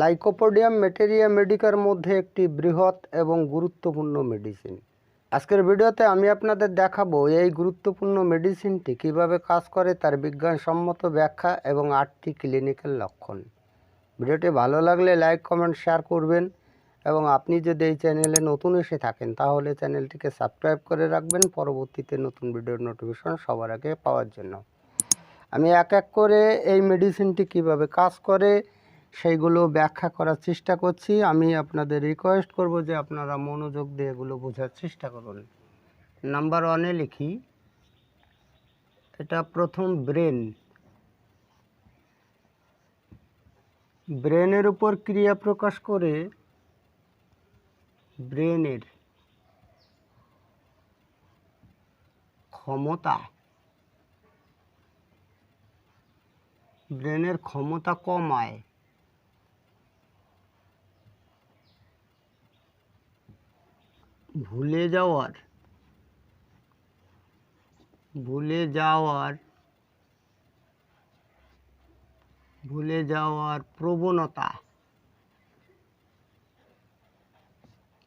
Lycopodium materia Medicare মধ্যে একটি বৃহৎ এবং গুরুত্বপূর্ণ মেডিসিন আজকের ভিডিওতে আমি আপনাদের দেখাবো এই গুরুত্বপূর্ণ মেডিসিনটি কীভাবে কাজ করে তার বিজ্ঞানসম্মত ব্যাখ্যা এবং আটটি ক্লিনিক্যাল লক্ষণ। ভিডিওটি ভালো লাগলে লাইক, কমেন্ট শেয়ার করবেন এবং আপনি যদি এই চ্যানেলে নতুন এসে থাকেন তাহলে চ্যানেলটিকে সাবস্ক্রাইব করে রাখবেন পরবর্তীতে নতুন ভিডিওর নোটিফিকেশন সবার আগে পাওয়ার জন্য। আমি এক এক করে এই মেডিসিনটি কীভাবে কাজ করে সেইগুলো ব্যাখ্যা করার চেষ্টা করছি। আমি আপনাদের রিকোয়েস্ট করব যে আপনারা মনোযোগ দিয়ে এগুলো বোঝার চেষ্টা করুন। নাম্বার ওয়ানে লিখি, এটা প্রথম ব্রেন ব্রেনের উপর ক্রিয়া প্রকাশ করে ব্রেনের ক্ষমতা। ব্রেনের ক্ষমতা কমায়। ভুলে যাওয়ার ভুলে যাওয়ার ভুলে যাওয়ার প্রবণতা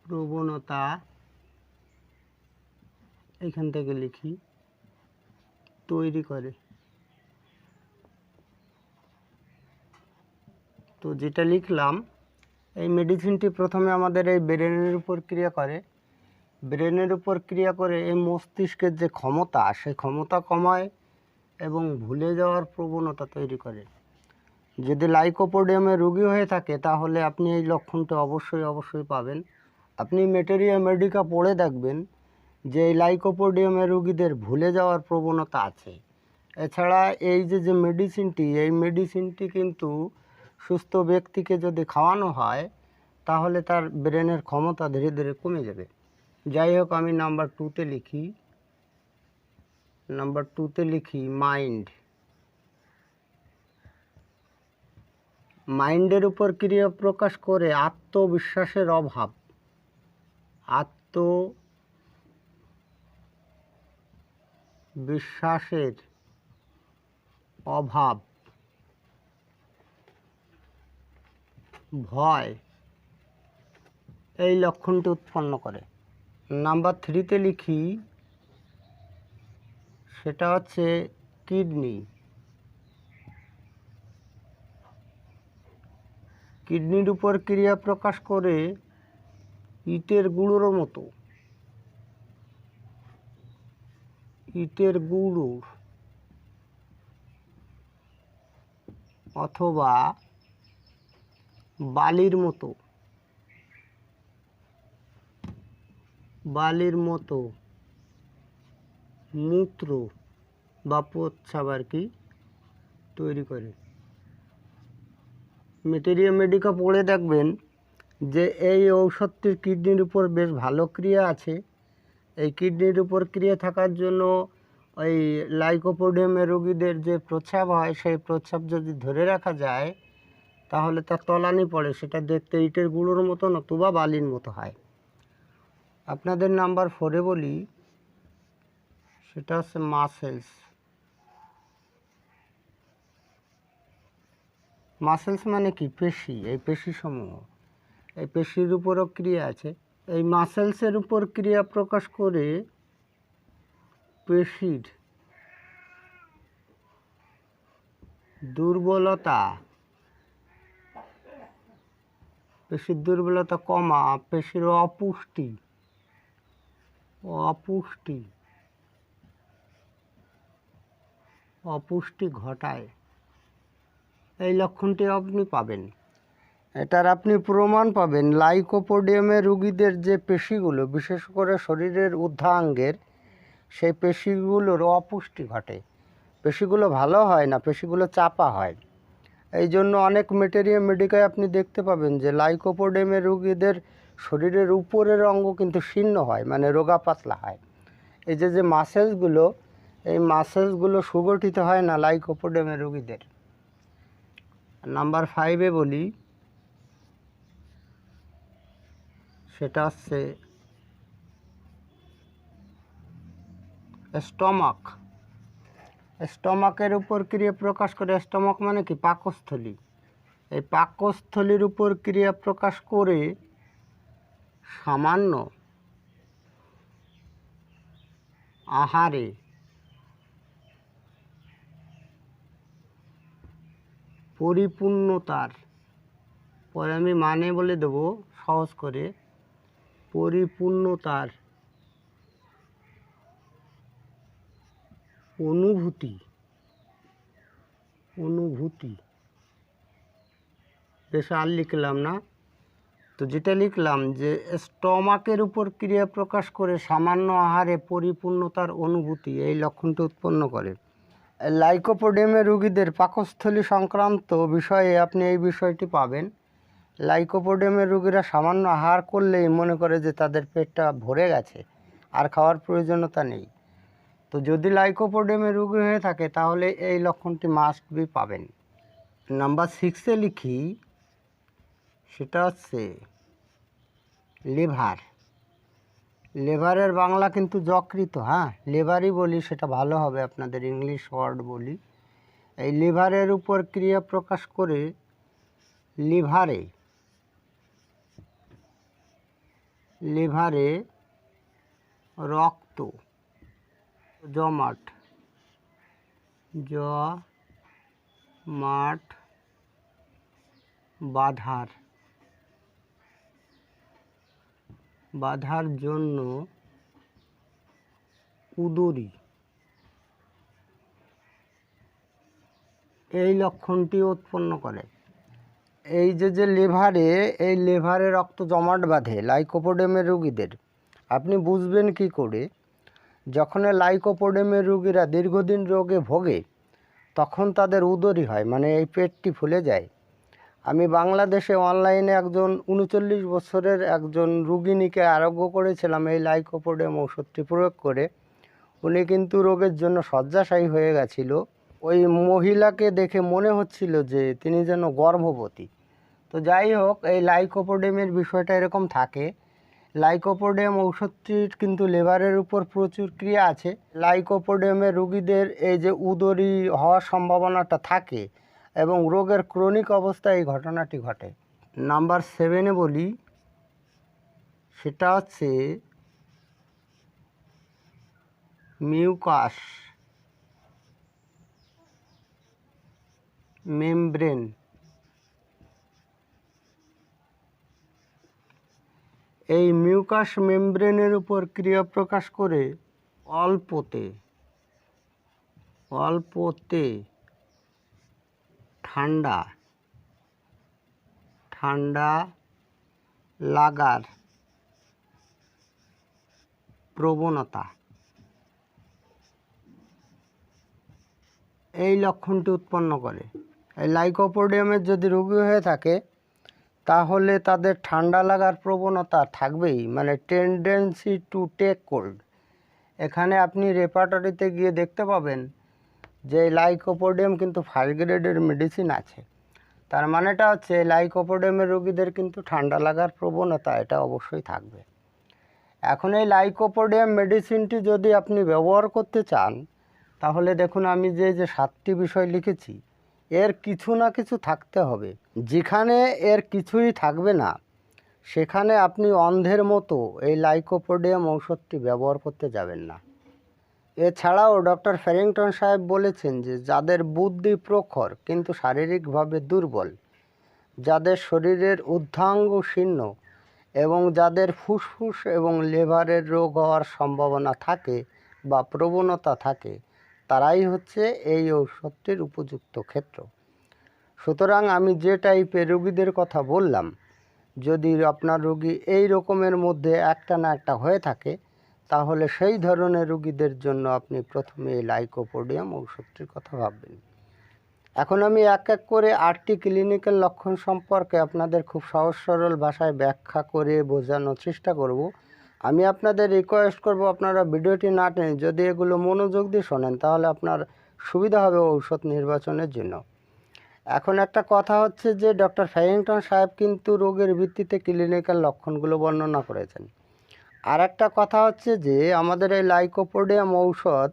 প্রবণতা এখান থেকে লিখি, তৈরি করে। তো যেটা লিখলাম, এই মেডিসিনটি প্রথমে আমাদের এই ব্রেনের উপর ক্রিয়া করে। ব্রেনের উপর ক্রিয়া করে এই মস্তিষ্কের যে ক্ষমতা, সেই ক্ষমতা কমায় এবং ভুলে যাওয়ার প্রবণতা তৈরি করে। যদি লাইকোপোডিয়ামের রোগী হয়ে থাকে, তাহলে আপনি এই লক্ষণটা অবশ্যই অবশ্যই পাবেন। আপনি মেটেরিয়া মেডিকা পড়ে দেখবেন যে এই লাইকোপোডিয়ামের রোগীদের ভুলে যাওয়ার প্রবণতা আছে। এছাড়া এই যে যে মেডিসিনটি, এই মেডিসিনটি কিন্তু সুস্থ ব্যক্তিকে যদি খাওয়ানো হয়, তাহলে তার ব্রেনের ক্ষমতা ধীরে ধীরে কমে যাবে। যাই হোক, আমি নাম্বার টুতে লিখি। নাম্বার টুতে লিখি মাইন্ড মাইন্ডের উপর ক্রিয়া প্রকাশ করে আত্মবিশ্বাসের অভাব। আত্ম বিশ্বাসের অভাব। ভয়। এই লক্ষণটি উৎপন্ন করে। নাম্বার থ্রিতে লিখি, সেটা হচ্ছে কিডনি। কিডনির উপর ক্রিয়া প্রকাশ করে ইটের গুঁড়োর মতো। ইটের গুঁড়োর অথবা বালির মতো। বালির মতো মূত্র বা প্রচ্ছাব আর কি তৈরি করে। মেটেরিয়া মেডিকা পড়ে দেখবেন যে এই ঔষধটির কিডনির উপর বেশ ভালো ক্রিয়া আছে। এই কিডনির উপর ক্রিয়া থাকার জন্য ওই লাইকোপোডিয়ামের রোগীদের যে প্রস্রাব হয়, সেই প্রস্রাব যদি ধরে রাখা যায়, তাহলে তার তলানি পড়ে, সেটা দেখতে ইটের গুঁড়োর মতো নতুবা বালির মতো হয়। আপনাদের নাম্বার ফোরে বলি, সেটা হচ্ছে মাসেলস মাসেলস মানে কি? পেশি, এই পেশি সমূহ এই পেশির উপরও ক্রিয়া আছে। এই মাসেলসের উপর ক্রিয়া প্রকাশ করে পেশির দুর্বলতা পেশির দুর্বলতা কমা, পেশির অপুষ্টি অপুষ্টি। অপুষ্টি ঘটায়। এই লক্ষণটি আপনি পাবেন। এটার আপনি প্রমাণ পাবেন। লাইকোপোডিয়ামের রুগীদের যে পেশিগুলো, বিশেষ করে শরীরের ঊর্ধ্বাঙ্গের সেই পেশিগুলোর অপুষ্টি ঘটে। পেশিগুলো ভালো হয় না, পেশিগুলো চাপা হয়। এই জন্য অনেক মেটেরিয়া মেডিকায় আপনি দেখতে পাবেন যে লাইকোপোডিয়ামের রুগীদের শরীরের উপরের অঙ্গ কিন্তু শীর্ণ হয় মানে রোগা পাতলা হয়। এই যে যে মাসেলসগুলো এই মাসেলসগুলো সুগঠিত হয় না লাইকোপোডিয়ামের রুগীদের। নাম্বার ফাইভে বলি, সেটা হচ্ছে স্টমাক স্টমাকের উপর ক্রিয়া প্রকাশ করে স্টমাক মানে কি? পাকস্থলী। এই পাকস্থলীর উপর ক্রিয়া প্রকাশ করে সামান্য আহারে পরিপূর্ণতার পরে আমি মানে বলে দেবো, সহজ করে, পরিপূর্ণতার অনুভূতি অনুভূতি। বেশ আর লিখলাম না। তো যেটা লিখলাম যে, স্টমাকের উপর ক্রিয়া প্রকাশ করে সামান্য আহারে পরিপূর্ণতার অনুভূতি এই লক্ষণটি উৎপন্ন করে। লাইকোপোডেমের রোগীদের পাকস্থলী সংক্রান্ত বিষয়ে আপনি এই বিষয়টি পাবেন। লাইকোপোডেমের রোগীরা সামান্য আহার করলেই মনে করে যে তাদের পেটটা ভরে গেছে, আর খাওয়ার প্রয়োজনীয়তা নেই। তো যদি লাইকোপোডেমের রোগী হয়ে থাকে, তাহলে এই লক্ষণটি মাস্ট বি পাবেন। নাম্বার সিক্সে লিখি সেটা হচ্ছে লিভার লেভারের বাংলা কিন্তু যকৃত হ্যাঁ? লিভারই বলি, সেটা ভালো হবে আপনাদের ইংলিশ ওয়ার্ড বলি। এই লিভারের উপর ক্রিয়া প্রকাশ করে লিভারে লিভারে রক্ত, জমাট জ মাঠ বাধার বাধার জন্য উদরি। এই লক্ষণটি উৎপন্ন করে। এই যে যে লেভারে, এই লেভারে রক্ত জমাট বাঁধে লাইকোপোডেমের রোগীদের, আপনি বুঝবেন কি করে? যখন লাইকোপোডেমের রোগীরা দীর্ঘদিন রোগে ভোগে, তখন তাদের উদরি হয় মানে এই পেটটি ফুলে যায়। আমি বাংলাদেশে অনলাইনে একজন উনচল্লিশ বছরের একজন রুগিনীকে আরোগ্য করেছিলাম এই লাইকোপোডেম ওষুধটি প্রয়োগ করে। উনি কিন্তু রোগের জন্য শয্যাশায়ী হয়ে গেছিল। ওই মহিলাকে দেখে মনে হচ্ছিল যে তিনি যেন গর্ভবতী। তো যাই হোক, এই লাইকোপোডেমের বিষয়টা এরকম থাকে। লাইকোপোডেম ঔষধটির কিন্তু লেবারের উপর প্রচুর ক্রিয়া আছে। লাইকোপোডেমের রুগীদের এই যে উদরি হওয়ার সম্ভাবনাটা থাকে। এবং রোগের ক্রনিক অবস্থায় এই ঘটনাটি ঘটে। নাম্বার সেভেনে বলি, সেটা হচ্ছে মিউকাস, মেমব্রেন, এই মিউকাস মেমব্রেনের উপর ক্রিয়া প্রকাশ করে অল্পতে অল্পতে ঠান্ডা ঠান্ডা লাগার প্রবণতা। এই লক্ষণটি উৎপন্ন করে। এই লাইকোপোডিয়ামের যদি রোগী হয়ে থাকে, তাহলে তাদের ঠান্ডা লাগার প্রবণতা থাকবেই মানে টেন্ডেন্সি টু টেক কোল্ড এখানে আপনি রেপার্টরিতে গিয়ে দেখতে পাবেন যে লাইকোপোডিয়াম কিন্তু ফার্স্ট গ্রেডের মেডিসিন আছে। তার মানেটা হচ্ছে লাইকোপোডিয়ামের রোগীদের কিন্তু ঠান্ডা লাগার প্রবণতা এটা অবশ্যই থাকবে। এখন এই লাইকোপোডিয়াম মেডিসিনটি যদি আপনি ব্যবহার করতে চান, তাহলে দেখুন আমি যে যে সাতটি বিষয় লিখেছি, এর কিছু না কিছু থাকতে হবে। যেখানে এর কিছুই থাকবে না, সেখানে আপনি অন্ধের মতো এই লাইকোপোডিয়াম ঔষধটি ব্যবহার করতে যাবেন না। এছাড়াও ডক্টর ফ্যারিংটন সাহেব বলেছেন যে যাদের বুদ্ধি প্রখর, কিন্তু শারীরিকভাবে দুর্বল, যাদের শরীরের ঊর্ধ্বাঙ্গ শীর্ণ এবং যাদের ফুসফুস এবং লেভারের রোগ হওয়ার সম্ভাবনা থাকে বা প্রবণতা থাকে, তারাই হচ্ছে এই ঔষধটির উপযুক্ত ক্ষেত্র। সুতরাং আমি যে টাইপের রোগীদের কথা বললাম, যদি আপনার রোগী এই রকমের মধ্যে একটা না একটা হয়ে থাকে তাহলে সেই ধরনের রোগীদের জন্য আপনি প্রথমে এই লাইকোপোডিয়াম ঔষধটির কথা ভাববেন। এখন আমি এক এক করে আটটি ক্লিনিক্যাল লক্ষণ সম্পর্কে আপনাদের খুব সহজ সরল ভাষায় ব্যাখ্যা করে বোঝানোর চেষ্টা করব। আমি আপনাদের রিকোয়েস্ট করব আপনারা ভিডিওটি না টেনে যদি এগুলো মনোযোগ দিয়ে শোনেন, তাহলে আপনার সুবিধা হবে ঔষধ নির্বাচনের জন্য। এখন একটা কথা হচ্ছে যে, ডক্টর ফ্যারিংটন সাহেব কিন্তু রোগের ভিত্তিতে ক্লিনিক্যাল লক্ষণগুলো বর্ণনা করেছেন। আর একটা কথা হচ্ছে যে, আমাদের এই লাইকোপোডিয়াম ঔষধ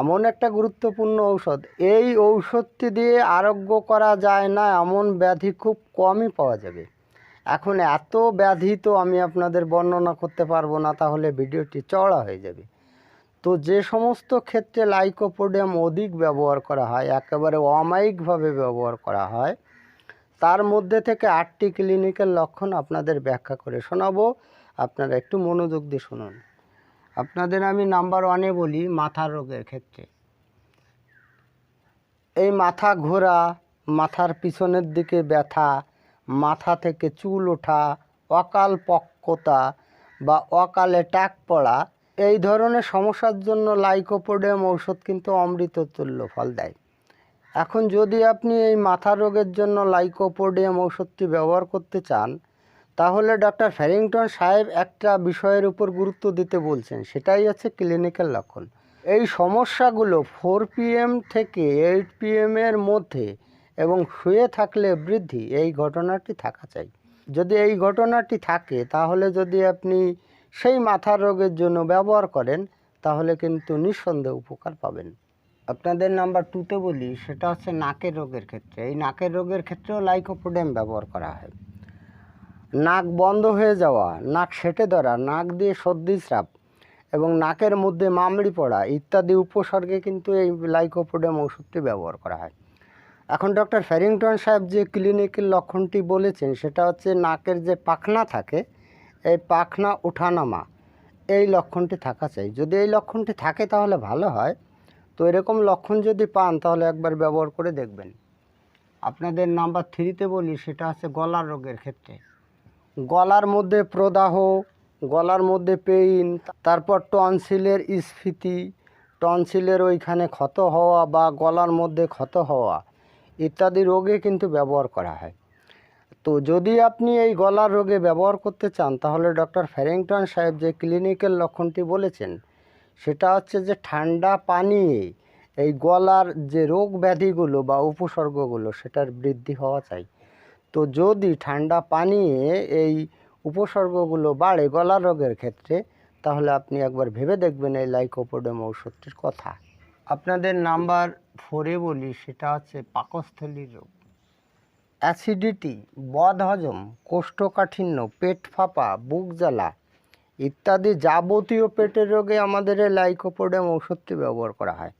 এমন একটা গুরুত্বপূর্ণ ঔষধ। এই ঔষধটি দিয়ে আরোগ্য করা যায় না, এমন ব্যাধি খুব কমই পাওয়া যাবে। এখন এত ব্যাধি তো আমি আপনাদের বর্ণনা করতে পারব না, তাহলে ভিডিওটি চওড়া হয়ে যাবে। তো যে সমস্ত ক্ষেত্রে লাইকোপোডিয়াম অধিক ব্যবহার করা হয়, একেবারে অমায়িকভাবে ব্যবহার করা হয়, তার মধ্যে থেকে আটটি ক্লিনিকের লক্ষণ আপনাদের ব্যাখ্যা করে শোনাবো। আপনারা একটু মনোযোগ দিয়ে শুনুন। আপনাদের আমি নাম্বার ওয়ানে বলি মাথার রোগের ক্ষেত্রে। এই মাথা ঘোরা, মাথার পিছনের দিকে ব্যথা, মাথা থেকে চুল ওঠা, অকাল পক্কতা বা অকালে টাক পড়া, এই ধরনের সমস্যার জন্য লাইকোপোডিয়াম ঔষধ কিন্তু অমৃত তুল্য ফল দেয়। এখন যদি আপনি এই মাথা রোগের জন্য লাইকোপোডিয়াম ঔষধটি ব্যবহার করতে চান তাহলে ডক্টর ফ্যারিংটন সাহেব একটা বিষয়ের উপর গুরুত্ব দিতে বলছেন, সেটাই হচ্ছে ক্লিনিক্যাল লক্ষণ। এই সমস্যাগুলো ফোর পিএম থেকে এইট পিএম এর মধ্যে এবং শুয়ে থাকলে বৃদ্ধি, এই ঘটনাটি থাকা চাই। যদি এই ঘটনাটি থাকে, তাহলে যদি আপনি সেই মাথার রোগের জন্য ব্যবহার করেন, তাহলে কিন্তু নিঃসন্দেহে উপকার পাবেন। আপনাদের নাম্বার টুতে বলি, সেটা হচ্ছে নাকের রোগের ক্ষেত্রে। এই নাকের রোগের ক্ষেত্রেও লাইকোপোডিয়াম ব্যবহার করা হয়। নাক বন্ধ হয়ে যাওয়া, নাক সেটে ধরা, নাক দিয়ে সর্দি স্রাপ এবং নাকের মধ্যে মামড়ি পড়া ইত্যাদি উপসর্গে কিন্তু এই লাইকোপোডিয়াম ওষুধটি ব্যবহার করা হয়। এখন ডক্টর ফ্যারিংটন সাহেব যে ক্লিনিকের লক্ষণটি বলেছেন, সেটা হচ্ছে নাকের যে পাখনা থাকে, এই পাখনা ওঠানামা এই লক্ষণটি থাকা চাই। যদি এই লক্ষণটি থাকে তাহলে ভালো হয়। তো এরকম লক্ষণ যদি পান, তাহলে একবার ব্যবহার করে দেখবেন। আপনাদের নাম্বার থ্রিতে বলি, সেটা হচ্ছে গলার রোগের ক্ষেত্রে। গলার মধ্যে প্রদাহ, গলার মধ্যে পেইন, তারপর টনসিলের স্ফীতি, টনসিলের ওইখানে ক্ষত হওয়া বা গলার মধ্যে ক্ষত হওয়া ইত্যাদি রোগে কিন্তু ব্যবহার করা হয়। তো যদি আপনি এই গলার রোগে ব্যবহার করতে চান, তাহলে ডক্টর ফ্যারিংটন সাহেব যে ক্লিনিকের লক্ষণটি বলেছেন, সেটা হচ্ছে যে ঠান্ডা পানিয়ে এই গলার যে রোগ ব্যাধিগুলো বা উপসর্গগুলো, সেটার বৃদ্ধি হওয়া চাই। তো যদি ঠান্ডা পানিয়ে এই উপসর্গগুলো বাড়ে গলা রোগের ক্ষেত্রে, তাহলে আপনি একবার ভেবে দেখবেন এই লাইকোপোডিয়াম ঔষধটির কথা। আপনাদের নাম্বার ফোরে বলি, সেটা হচ্ছে পাকস্থলীর রোগ। অ্যাসিডিটি বদহজম কোষ্ঠকাঠিন্য, পেট ফাঁপা, বুক জ্বালা ইত্যাদি যাবতীয় পেটের রোগে আমাদের এই লাইকোপোডেম ঔষধটি ব্যবহার করা হয়।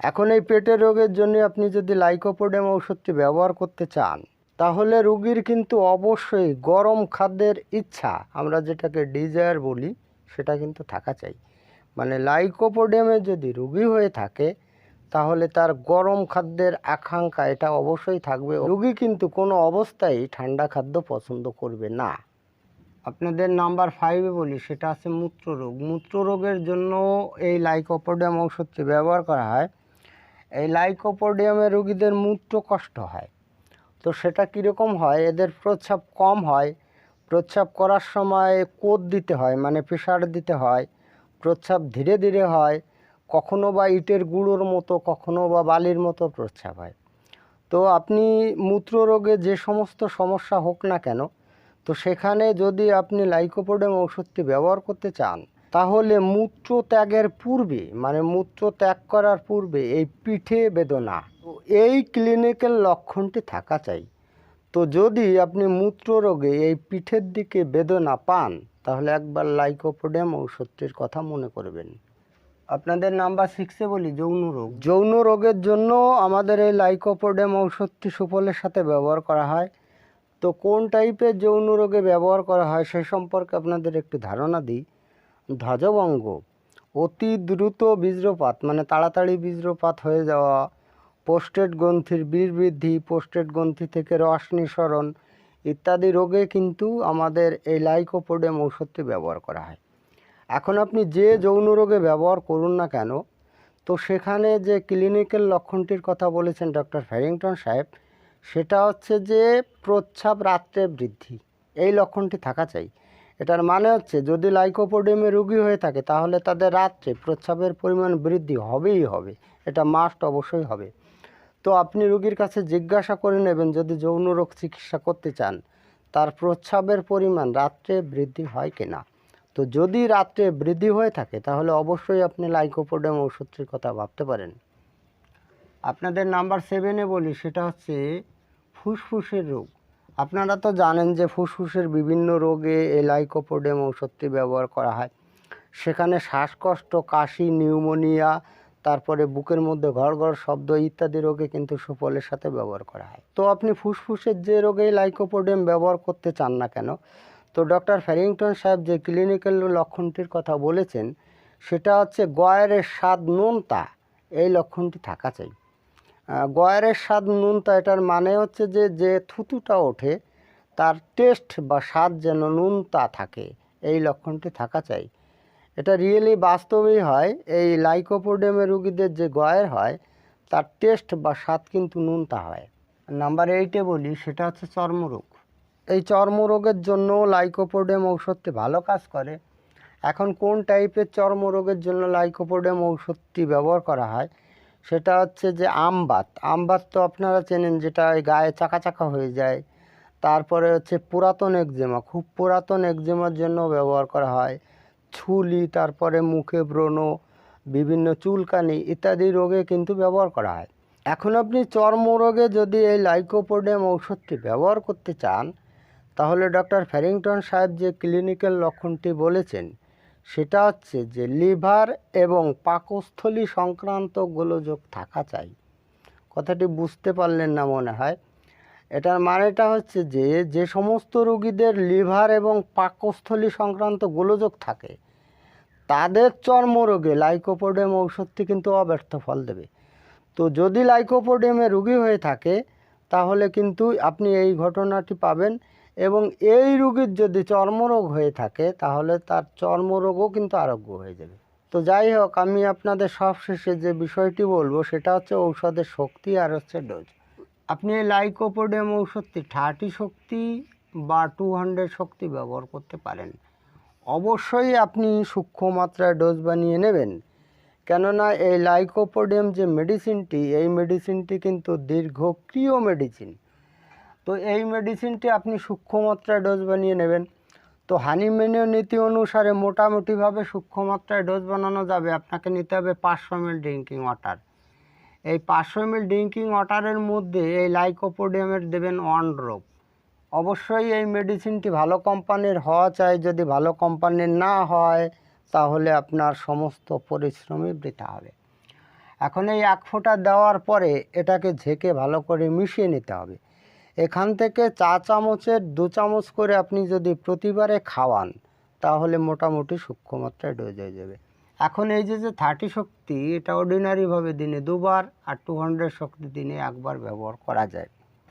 এখন এই পেটের রোগের জন্য আপনি যদি লাইকোপোডেম ঔষধটি ব্যবহার করতে চান তাহলে রুগীর কিন্তু অবশ্যই গরম খাদ্যের ইচ্ছা। আমরা যেটাকে ডিজায়ার বলি, সেটা কিন্তু থাকা চাই। মানে লাইকোপোডিয়ামে যদি রুগী হয়ে থাকে, তাহলে তার গরম খাদ্যের আকাঙ্ক্ষা এটা অবশ্যই থাকবে। রুগী কিন্তু কোনো অবস্থায় ঠান্ডা খাদ্য পছন্দ করবে না। আপনাদের নাম্বার ফাইভে বলি, সেটা আছে মূত্ররোগ। মূত্ররোগের জন্য এই লাইকোপোডিয়াম ঔষধটি ব্যবহার করা হয়। এই লাইকোপোডিয়ামে রুগীদের মূত্র কষ্ট হয়। তো সেটা কীরকম হয়? এদের প্রস্রাব কম হয়। প্রস্রাব করার সময় কোদ দিতে হয় মানে প্রেশার দিতে হয়। প্রস্রাব ধীরে ধীরে হয়। কখনো বা ইটের গুঁড়োর মতো, কখনো বা বালির মতো প্রস্রাব হয়। তো আপনি মূত্ররোগে যে সমস্ত সমস্যা হোক না কেন, তো সেখানে যদি আপনি লাইকোপোডিয়াম ওষুধটি ব্যবহার করতে চান, তাহলে মূত্র ত্যাগের পূর্বে মানে মূত্র ত্যাগ করার পূর্বে এই পিঠে বেদনা এই ক্লিনিক্যাল লক্ষণটি থাকা চাই। তো যদি আপনি মূত্র রোগে এই পিঠের দিকে বেদনা পান, তাহলে একবার লাইকোপোডিয়াম ঔষধটির কথা মনে করবেন। আপনাদের নাম্বার সিক্সে বলি, যৌন রোগ। যৌন রোগের জন্য আমাদের এই লাইকোপোডিয়াম ঔষধটি সুফলের সাথে ব্যবহার করা হয়। তো কোন টাইপের যৌন রোগে ব্যবহার করা হয় সে সম্পর্কে আপনাদের একটু ধারণা দিই। ধ্বজভঙ্গ। অতি দ্রুত বীজ্রপাত মানে তাড়াতাড়ি বীজ্রপাত হয়ে যাওয়া পোস্টেড গ্রন্থির বীর বৃদ্ধি, পোস্টেড গ্রন্থি থেকে রস নিঃসরণ ইত্যাদি রোগে কিন্তু আমাদের এই লাইকোপোডিয়াম ঔষধটি ব্যবহার করা হয়। এখন আপনি যে যৌন রোগে ব্যবহার করুন না কেন, তো সেখানে যে ক্লিনিক্যাল লক্ষণটির কথা বলেছেন ডক্টর ফ্যারিংটন সাহেব, সেটা হচ্ছে যে প্রচ্ছাপ রাত্রে বৃদ্ধি। এই লক্ষণটি থাকা চাই। এটার মানে হচ্ছে যদি লাইকোপোডিয়ামে রোগী হয়ে থাকে, তাহলে তাদের রাত্রে প্রচ্ছাপের পরিমাণ বৃদ্ধি হবেই হবে। এটা মাস্ট অবশ্যই হবে। তো আপনি রোগীর কাছে জিজ্ঞাসা করে নেবেন যদি যৌন রোগ চিকিৎসা করতে চান, তার প্রচ্ছাবের পরিমাণ রাত্রে বৃদ্ধি হয় কিনা? তো যদি রাত্রে বৃদ্ধি হয়ে থাকে, তাহলে অবশ্যই আপনি লাইকোপোডেম ওষুধটির কথা ভাবতে পারেন। আপনাদের নাম্বার সেভেনে বলি, সেটা হচ্ছে ফুসফুসের রোগ। আপনারা তো জানেন যে ফুসফুসের বিভিন্ন রোগে এই লাইকোপোডেম ঔষধটি ব্যবহার করা হয়। সেখানে শ্বাসকষ্ট, কাশি, নিউমোনিয়া তারপরে বুকের মধ্যে ঘর শব্দ ইত্যাদি রোগে কিন্তু সুফলের সাথে ব্যবহার করা হয়। তো আপনি ফুসফুসের যে রোগেই লাইকোপোডেম ব্যবহার করতে চান না কেন তো ডক্টর ফ্যারিংটন সাহেব যে ক্লিনিক্যাল লক্ষণটির কথা বলেছেন সেটা হচ্ছে গয়ের স্বাদ নোনতা এই লক্ষণটি থাকা চাই। আহ, গয়ের স্বাদ নুনতা এটার মানে হচ্ছে যে যে থুতুটা ওঠে তার টেস্ট বা স্বাদ যেন নুনতা থাকে এই লক্ষণটি থাকা চাই। এটা রিয়েলি বাস্তবেই হয়। এই লাইকোপোডেমের রুগীদের যে গয়ের হয়, তার টেস্ট বা স্বাদ কিন্তু নুনতা হয়। নাম্বার এইটে বলি, সেটা হচ্ছে চর্মরোগ। এই চর্মরোগের জন্য লাইকোপোডেম ঔষধটি ভালো কাজ করে। এখন কোন টাইপের চর্মরোগের জন্য লাইকোপোডেম ঔষধটি ব্যবহার করা হয়, সেটা হচ্ছে যে আমবাত। আমবাত তো আপনারা চেনেন যেটা গায়ে চাকা চাকা হয়ে যায়। তারপরে হচ্ছে পুরাতন একজেমা। খুব পুরাতন একজেমার জন্য ব্যবহার করা হয়। ছুলি, তারপরে মুখে ব্রণ, বিভিন্ন চুলকানি ইত্যাদি রোগে কিন্তু ব্যবহার করা হয়। এখন আপনি চর্মরোগে যদি এই লাইকোপোডেম ঔষধটি ব্যবহার করতে চান, তাহলে ডক্টর ফ্যারিংটন সাহেব যে ক্লিনিক্যাল লক্ষণটি বলেছেন, সেটা হচ্ছে যে লিভার এবং পাকস্থলী সংক্রান্ত গোলযোগ থাকা চাই। কথাটি বুঝতে পারলেন না মনে হয়। এটার মানেটা হচ্ছে যে যে সমস্ত রোগীদের লিভার এবং পাকস্থলী সংক্রান্ত গোলযোগ থাকে তাদের চর্মরোগে লাইকোপোডেম ঔষধটি কিন্তু অব্যর্থ ফল দেবে। তো যদি লাইকোপোডেমে রোগী হয়ে থাকে, তাহলে কিন্তু আপনি এই ঘটনাটি পাবেন এবং এই রুগীর যদি চর্মরোগ হয়ে থাকে, তাহলে তার চর্মরোগও কিন্তু আরোগ্য হয়ে যাবে। তো যাই হোক, আমি আপনাদের সবশেষে যে বিষয়টি বলব, সেটা হচ্ছে ঔষধের শক্তি আর হচ্ছে ডোজ। আপনি এই লাইকোপোডেম ঔষধটি থার্টি শক্তি বা টু হান্ড্রেড শক্তি ব্যবহার করতে পারেন। অবশ্যই আপনি সূক্ষ্ম মাত্রায় ডোজ বানিয়ে নেবেন। কেননা এই লাইকোপোডিয়াম যে মেডিসিনটি, এই মেডিসিনটি কিন্তু দীর্ঘক্রিয় মেডিসিন। তো এই মেডিসিনটি আপনি সূক্ষ্ম মাত্রায় ডোজ বানিয়ে নেবেন। তো হানিমেনীয় নীতি অনুসারে মোটামুটিভাবে সূক্ষ্ম মাত্রায় ডোজ বানানো যাবে। আপনাকে নিতে হবে পাঁচশো এমএল ড্রিঙ্কিং ওয়াটার এই পাঁচশো এমএল ড্রিঙ্কিং ওয়াটারের মধ্যে এই লাইকোপোডিয়ামের দেবেন ওয়ান ড্রপ অবশ্যই এই মেডিসিনটি ভালো কোম্পানির হওয়া চাই। যদি ভালো কোম্পানির না হয়, তাহলে আপনার সমস্ত পরিশ্রমই বৃথা হবে। এখন এই এক ফোঁটা দেওয়ার পরে এটাকে ঝেঁকে ভালো করে মিশিয়ে নিতে হবে। এখান থেকে চা চামচের, দু চামচ করে আপনি যদি প্রতিবারে খাওয়ান, তাহলে মোটামুটি সূক্ষ্ম মাত্রায় ডোজ হয়ে যাবে। এখন এই যে যে থার্টি শক্তি, এটা অর্ডিনারিভাবে দিনে দুবার আর টু হান্ড্রেড শক্তি দিনে একবার ব্যবহার করা যায়।